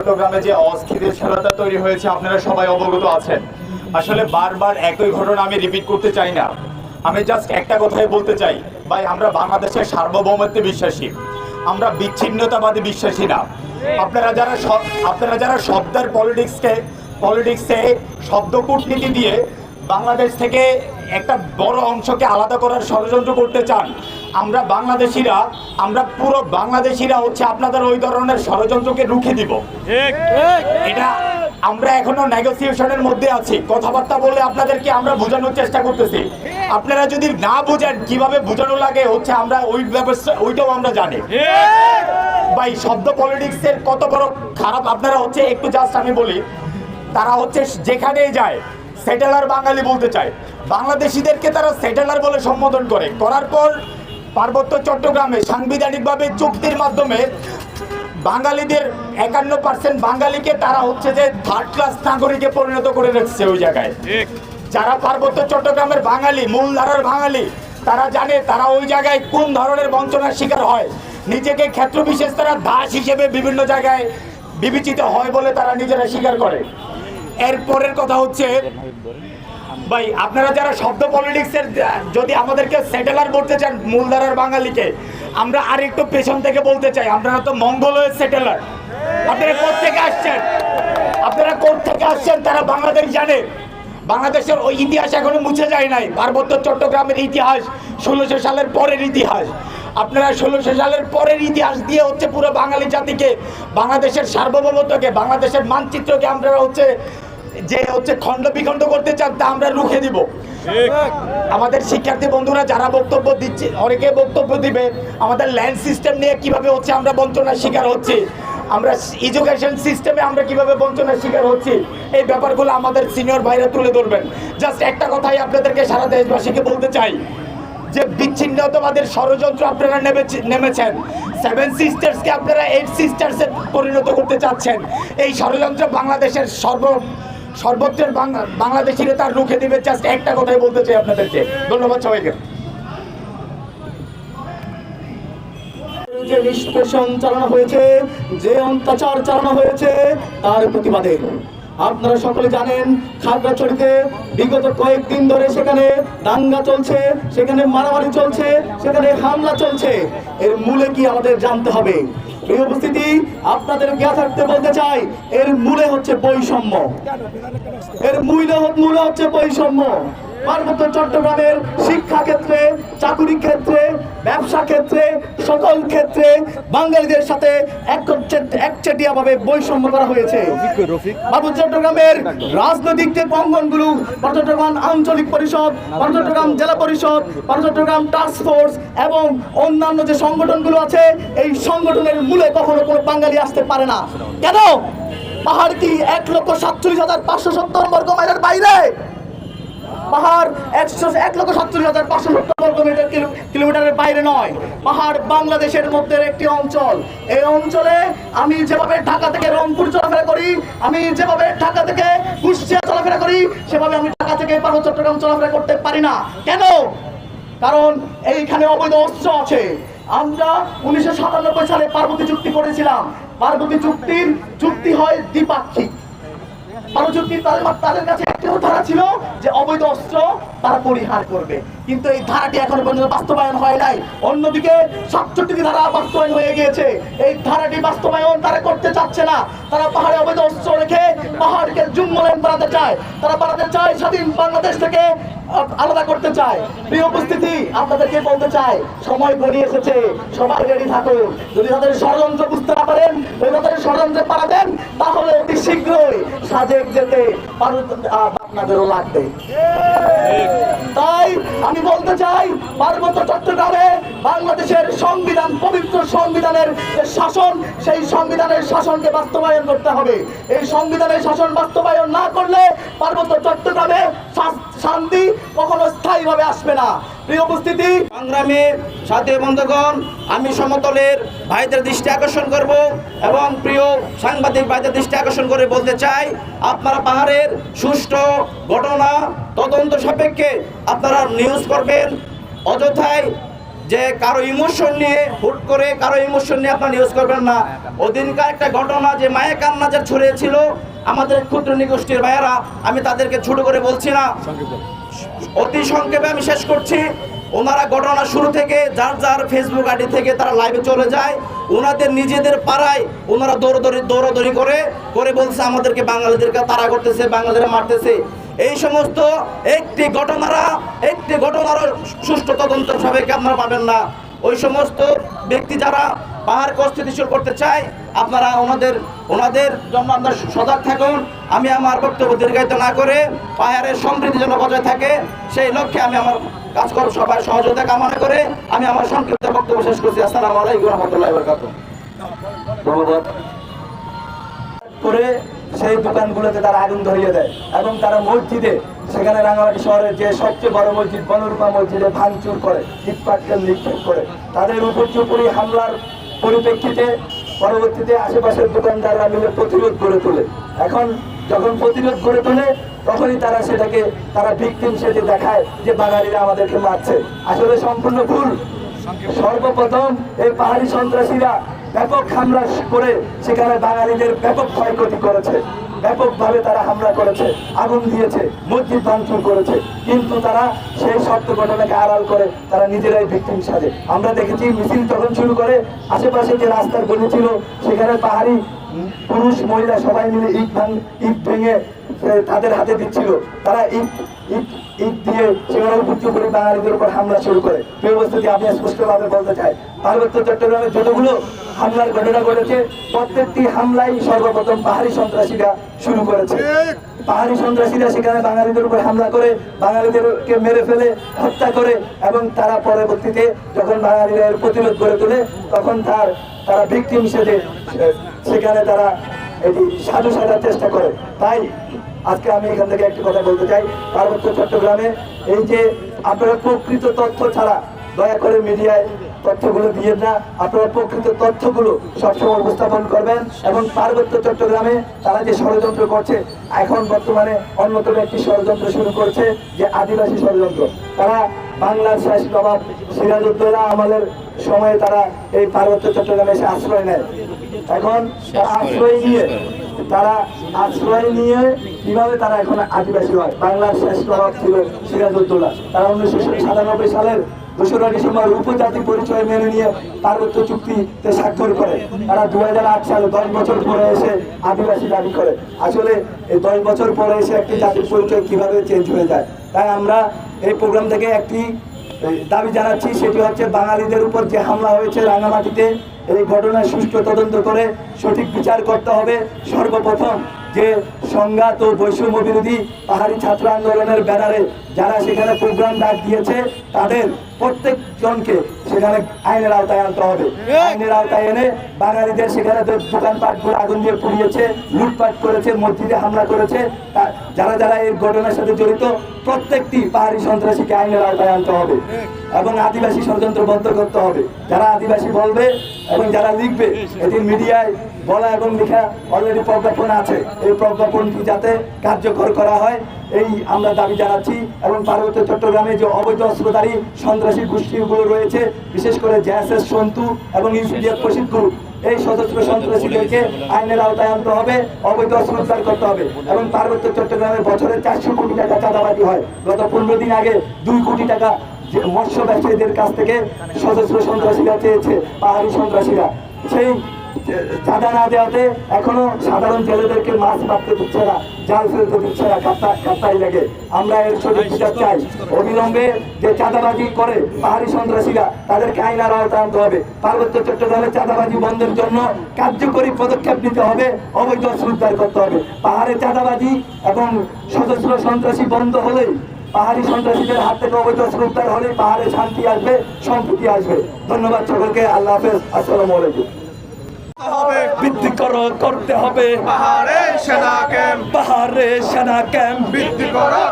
চট্টগ্রামে যে অস্থিতিশীলতা তৈরি হয়েছে, আপনারা সবাই অবগত আছেন। আসলে বারবার একই ঘটনা আমি রিপিট করতে চাই না। আমি জাস্ট একটা কথাই বলতে চাই। ভাই, আমরা বাংলাদেশের সার্বভৌমত্বে বিশ্বাসী। আমরা বিচ্ছিন্নতাবাদী বিশ্বাসী না। আপনারা যারা আপনারা যারা শব্দের পলিটিক্সকে পলিটিক্সে শব্দ কূটনীতি দিয়ে বাংলাদেশ থেকে একটা বড় অংশকে আলাদা করার ষড়যন্ত্র করতে চান আমরা বাংলাদেশিরা আমরা পুরো বাংলাদেশিরা হচ্ছে আপনাদের ওই ধরনের ষড়যন্ত্রকে রুখে দিব। এটা আমরা এখনও নেগোসিয়েশনের মধ্যে আছি। কথাবার্তা বলে আপনাদেরকে আমরা বোঝানোর চেষ্টা করতেছি। আপনারা যদি না বোঝেন কীভাবে বোঝানো লাগে হচ্ছে আমরা ওই ব্যবস্থা ওইটাও আমরা জানি। ভাই শব্দ পলিটিক্সের কত বড় খারাপ আপনারা হচ্ছে একটু জাস্ট আমি বলি তারা হচ্ছে যেখানেই যায় সেটেলার বাঙালি বলতে চায়। বাংলাদেশিদেরকে তারা সেটেলার বলে সম্বোধন করে। করার পর পার্বত্য চট্টগ্রামে সাংবিধানিকভাবে চুক্তির মাধ্যমে বাঙালিদের একান্ন পার্সেন্ট বাঙালিকে তারা হচ্ছে যে থার্ড ক্লাস নাগরিকে পরিণত করে রেখেছে ওই জায়গায়। যারা পার্বত্য চট্টগ্রামের বাঙালি মূলধারার বাঙালি তারা জানে তারা ওই জায়গায় কোন ধরনের বঞ্চনার শিকার হয়। নিজেকে ক্ষেত্র বিশেষ তারা দাস হিসেবে বিভিন্ন জায়গায় বিবেচিত হয় বলে তারা নিজেরা স্বীকার করে। এরপরের কথা হচ্ছে ভাই, আপনারা যারা শব্দ পলিটিক্সের যদি আমাদেরকে সেটেলার বলতে চান, মূলধারার বাঙালিকে, আমরা আরেকটু পেছন থেকে বলতে চাই, আপনারা তো মঙ্গলের সেটেলার আপনারা কোথেকে আসছেন? আপনারা কোথেকে আসছেন? তারা বাংলাদেশ জানে। বাংলাদেশের ওই ইতিহাস এখনও মুছে যায় নাই। পার্বত্য চট্টগ্রামের ইতিহাস, ষোলোশো সালের পরের ইতিহাস। আপনারা ষোলোশো সালের পরের ইতিহাস দিয়ে হচ্ছে পুরো বাঙালি জাতিকে, বাংলাদেশের সার্বভৌমত্বকে, বাংলাদেশের মানচিত্রকে আপনারা হচ্ছে যে হচ্ছে খণ্ড বিখণ্ড করতে চান তা আমরা রুখে দিব। আমাদের শিক্ষার্থী বন্ধুরা যারা বক্তব্য দিচ্ছে অনেকে বক্তব্য দিবে আমাদের ল্যান্ড সিস্টেম নিয়ে কীভাবে হচ্ছে আমরা বঞ্চনার শিকার হচ্ছি আমরা এডুকেশন সিস্টেমে আমরা কীভাবে বঞ্চনার শিকার হচ্ছি এই ব্যাপারগুলো আমাদের সিনিয়র ভাইরা তুলে ধরবেন। জাস্ট একটা কথাই আপনাদেরকে সারা দেশবাসীকে বলতে চাই যে বিচ্ছিন্নতাবাদের ষড়যন্ত্র আপনারা নেমেছে- নেমেছেন সেভেন সিস্টার্সকে আপনারা এইট সিস্টার্সে পরিণত করতে চাচ্ছেন এই ষড়যন্ত্র বাংলাদেশের সর্ব সর্বত্রের বাংলা- বাংলাদেশিরা তার রুখে দিবে জাস্ট একটা কথাই বলতে চাই আপনাদেরকে। ধন্যবাদ সবাইকে। প্রতিবাদে। আপনারা সকলে জানেন বিগত কয়েকদিন ধরে সেখানে দাঙ্গা চলছে, সেখানে মারামারি চলছে, সেখানে হামলা চলছে। এর মূলে কি আমাদের জানতে হবে? এই উপস্থিতি আপনাদের জ্ঞা থাকতে বলতে চাই, এর মূলে হচ্ছে বৈষম্য। এর মূলে মূলে হচ্ছে বৈষম্য। পার্বত্য চট্টগ্রামের শিক্ষা ক্ষেত্রে চাকুরি ক্ষেত্রে ব্যবসা ক্ষেত্রে সকল ক্ষেত্রে বাঙালিদের সাথে একচেটিয়া ভাবে বৈষম্য করা হয়েছে। পার্বত্য চট্টগ্রামের রাজনৈতিক যে অঙ্গনগুলো চট্টগ্রাম আঞ্চলিক পরিষদ চট্টগ্রাম জেলা পরিষদ চট্টগ্রাম টাস্ক ফোর্স এবং অন্যান্য যে সংগঠনগুলো আছে এই সংগঠনের মূলে কখনো কোনো বাঙালি আসতে পারে না। কেন? পাহাড় কি এক লক্ষ সাতচল্লিশ হাজার পাঁচশো সত্তর বর্গ আমি যেভাবে ঢাকা থেকে রংপুর চলাফেরা করি, আমি যেভাবে ঢাকা থেকে কুষ্টিয়া চলাফেরা করি, সেভাবে আমি ঢাকা থেকে পার্বত্য চট্টগ্রাম চলাফেরা করতে পারি না। কেন? কারণ এইখানে অবৈধ অস্ত্র আছে। আমরা উনিশশো সাতানব্বই সালে পার্বতী চুক্তি করেছিলাম। পার্বতী চুক্তির চুক্তি হয় দ্বিপাক্ষিক। তাদের তাদের কাছে একটাও ধারা ছিল যে অবৈধ অস্ত্র তারা পরিহার করবে। কিন্তু এই ধারাটি এখনও পর্যন্ত বাস্তবায়ন হয় নাই। অন্যদিকে সাতষট্টি ধারা বাস্তবায়ন হয়ে গিয়েছে। এই ধারাটি বাস্তবায়ন তারা করতে চাচ্ছে না। তারা পাহাড়ে অবৈধ অস্ত্র রেখে পাহাড়কে জুম্মলেন বানাতে চায়। তারা বানাতে চায় স্বাধীন বাংলাদেশ থেকে আলাদা করতে চায়। প্রিয় উপস্থিতি, আপনাদেরকে বলতে চাই, সময় গড়িয়ে এসেছে। সবাই রেডি থাকুন। যদি তাদের ষড়যন্ত্র বুঝতে না পারেন, যদি তাদের ষড়যন্ত্রে পারা দেন, তাহলে অতি শীঘ্রই সাজেক যেতে আপনাদেরও লাগবে। তাই আমি বলতে চাই, পার্বত্য চট্টগ্রামে বাংলাদেশের সংবিধান, পবিত্র সংবিধানের যে শাসন, সেই সংবিধানের শাসনকে বাস্তবায়ন করতে হবে। এই সংবিধানের শাসন বাস্তবায়ন না করলে পার্বত্য চট্টগ্রামে শান্তি কখনো স্থায়ীভাবে আসবে না। প্রিয় উপস্থিতি, সংগ্রামের সাথে বন্ধুগণ, আমি সমতলের ভাইদের দৃষ্টি আকর্ষণ করব এবং প্রিয় সাংবাদিক ভাইদের দৃষ্টি আকর্ষণ করে বলতে চাই, আপনারা পাহাড়ের সুষ্ঠু ঘটনা তদন্ত সাপেক্ষে আপনারা নিউজ করবেন। অযথায় যে কারও ইমোশন নিয়ে হুট করে কারও ইমোশন নিয়ে আপনার নিউজ করবেন না। ওদিনকার একটা ঘটনা যে মায়ের কান্না যে ছড়িয়েছিল আমাদের ক্ষুদ্র নিগোষ্ঠীর ভাইয়েরা আমি তাদেরকে ছোট করে বলছি না। অতি সংক্ষেপে আমি শেষ করছি। ওনারা ঘটনা শুরু থেকে যার যার ফেসবুক আইডি থেকে তারা লাইভে চলে যায়। ওনাদের নিজেদের পাড়ায় ওনারা দৌড়দৌড়ি দৌড়দৌড়ি করে করে বলছে আমাদেরকে বাঙালিদেরকে তারা করতেছে বাঙালিরা মারতেছে। এই সমস্ত একটি ঘটনারা একটি ঘটনারও সুষ্ঠু তদন্ত সবাইকে আপনারা পাবেন না। ওই সমস্ত ব্যক্তি যারা পাহাড়কে অস্থিতিশীল করতে চায় আপনারা ওনাদের ওনাদের জন্য আপনারা সজাগ থাকুন। আমি আমার বক্তব্য দীর্ঘায়িত না করে পাহাড়ের সমৃদ্ধি যেন বজায় থাকে সেই লক্ষ্যে আমি আমার কাজ করব সবাই সহযোগিতা কামনা করে আমি আমার সংক্ষিপ্ত বক্তব্য শেষ করছি। আসসালামু আলাইকুম রহমতুল্লাহ বরকাতুহ। ধন্যবাদ। করে সেই দোকানগুলোতে তারা আগুন ধরিয়ে দেয় এবং তারা মসজিদে, সেখানে রাঙামাটি শহরের যে সবচেয়ে বড় মসজিদ, বনরূপা মসজিদে ভাঙচুর করে, ইটপাটকেল নিক্ষেপ করে। তাদের উপর চুপুরি হামলার পরিপ্রেক্ষিতে পরবর্তীতে আশেপাশের দোকানদাররা মিলে প্রতিরোধ গড়ে তোলে। এখন যখন প্রতিরোধ গড়ে তোলে, তখনই তারা সেটাকে, তারা ভিকটিম সেজে দেখায় যে বাঙালিরা আমাদেরকে মারছে। আসলে সম্পূর্ণ ভুল। সর্বপ্রথম এই পাহাড়ি সন্ত্রাসীরা ব্যাপক হামলা করে সেখানে বাঙালিদের ব্যাপক ক্ষয়ক্ষতি করেছে। ব্যাপকভাবে তারা হামলা করেছে, আগুন দিয়েছে, মসজিদ ভাঙচুর করেছে। কিন্তু তারা সেই সত্য ঘটনাকে আড়াল করে তারা নিজেরাই ভিকটিম সাজে। আমরা দেখেছি মিছিল তখন শুরু করে আশেপাশে যে রাস্তার গলি ছিল, সেখানে পাহাড়ি পুরুষ, মহিলা সবাই মিলে ইট ভাঙ ইট ভেঙে তাদের হাতে দিচ্ছিল। তারা ইট ইট ইট দিয়ে সেখানে উপযুক্ত করে বাঙালিদের উপর হামলা শুরু করে। প্রিয় উপস্থিতি আমি স্পষ্টভাবে বলতে চাই পার্বত্য চট্টগ্রামে যতগুলো হামলার ঘটনা ঘটেছে প্রত্যেকটি হামলাই সর্বপ্রথম পাহাড়ি সন্ত্রাসীরা শুরু করেছে। পাহাড়ি সন্ত্রাসীরা সেখানে বাঙালিদের উপর হামলা করে বাঙালিদেরকে মেরে ফেলে হত্যা করে এবং তারা পরবর্তীতে যখন বাঙালিরা এর প্রতিরোধ করে তোলে তখন তার তারা ভিকটিম হিসেবে সেখানে তারা এটি সাধু সাজার চেষ্টা করে। তাই আজকে আমি এখান থেকে একটি কথা বলতে চাই। পার্বত্য চট্টগ্রামে এই যে আপনারা প্রকৃত তথ্য ছাড়া দয়া করে মিডিয়ায় তথ্যগুলো দিয়ে না, আপনারা প্রকৃত তথ্যগুলো সবসময় উপস্থাপন করবেন এবং পার্বত্য চট্টগ্রামে তারা যে ষড়যন্ত্র করছে, এখন বর্তমানে অন্যতম একটি ষড়যন্ত্র শুরু করছে যে আদিবাসী ষড়যন্ত্র। তারা বাংলার শেষ নবাব সিরাজউদ্দৌলা আমলের সময়ে তারা এই পার্বত্য চট্টগ্রামে এসে আশ্রয় নেয়। এখন আশ্রয় নিয়ে তারা আশ্রয় নিয়ে কীভাবে তারা এখন আদিবাসী হয়। বাংলার শেষ নবাব ছিল সিরাজউদ্দৌলা। তারা উনিশশো সাতানব্বই সালের দোসরা ডিসেম্বর উপজাতি পরিচয় মেনে নিয়ে পার্বত্য চুক্তিতে স্বাক্ষর করে। তারা দু সালে দশ বছর পরে এসে আদিবাসী দাবি করে। আসলে এই দশ বছর পরে এসে একটি জাতির পরিচয় কীভাবে চেঞ্জ হয়ে যায়? তাই আমরা এই প্রোগ্রাম থেকে একটি দাবি জানাচ্ছি, সেটি হচ্ছে বাঙালিদের উপর যে হামলা হয়েছে রাঙামাটিতে এই ঘটনার সুষ্ঠু তদন্ত করে সঠিক বিচার করতে হবে। সর্বপ্রথম যে সংঘাত ও বৈষম্য বিরোধী পাহাড়ি ছাত্র আন্দোলনের ব্যানারে যারা সেখানে প্রোগ্রাম ডাক দিয়েছে, তাদের প্রত্যেকজনকে সেখানে আইনের আওতায় আনতে হবে। আইনের আওতায় এনে বাঙালিদের সেখানে যে দোকানপাটগুলো আগুন দিয়ে পুড়িয়েছে লুটপাট করেছে মসজিদে হামলা করেছে। যারা যারা এই ঘটনার সাথে জড়িত প্রত্যেকটি পাহাড়ি সন্ত্রাসীকে আইনের আওতায় আনতে হবে এবং আদিবাসী ষড়যন্ত্র বন্ধ করতে হবে। যারা আদিবাসী বলবে এবং যারা লিখবে এটির মিডিয়ায় বলা এবং লেখা অলরেডি প্রজ্ঞাপন আছে। এই প্রজ্ঞাপনটি যাতে কার্যকর করা হয় এই আমরা দাবি জানাচ্ছি এবং পার্বত্য চট্টগ্রামে যে অবৈধ অস্ত্রধারী সন্ত্রাসী গোষ্ঠীগুলো রয়েছে, বিশেষ করে জেএসএস সন্তু এবং ইউপিডিএফ প্রসিদ্ধ এই সশস্ত্র সন্ত্রাসীদেরকে আইনের আওতায় আনতে হবে, অবৈধ অস্ত্র উদ্ধার করতে হবে এবং পার্বত্য চট্টগ্রামে বছরে চারশো কোটি টাকা চাঁদাবাজি হয়। গত পনেরো দিন আগে দুই কোটি টাকা মৎস্য ব্যবসায়ীদের কাছ থেকে সশস্ত্র সন্ত্রাসীরা চেয়েছে, পাহাড়ি সন্ত্রাসীরা। সেই চাঁদা না দেওয়াতে এখনও সাধারণ জেলেদেরকে মাছ মারতে দিচ্ছে না জাল ফেলতে দিচ্ছে না কাপ্তা কাপ্তাই লাগে। আমরা এর সঠিক বিচার চাই। অবিলম্বে যে চাঁদাবাজি করে পাহাড়ি সন্ত্রাসীরা তাদেরকে আইনার আওতায় আনতে হবে। পার্বত্য চট্টগ্রামে চাঁদাবাজি বন্ধের জন্য কার্যকরী পদক্ষেপ নিতে হবে অবৈধ উদ্ধার করতে হবে। পাহাড়ে চাঁদাবাজি এবং সশস্ত্র সন্ত্রাসী বন্ধ হলেই পাহাড়ি সন্ত্রাসীদের হাত থেকে অবৈধ অস্ত্র উদ্ধার হলেই পাহাড়ে শান্তি আসবে সম্প্রীতি আসবে। ধন্যবাদ সকলকে আল্লাহ হাফেজ। আসসালামু আলাইকুম। করো করতে হবে। পাহাড়ে সেনা ক্যাম্প। পাহাড়ে সেনা ক্যাম্প। বৃদ্ধি করো।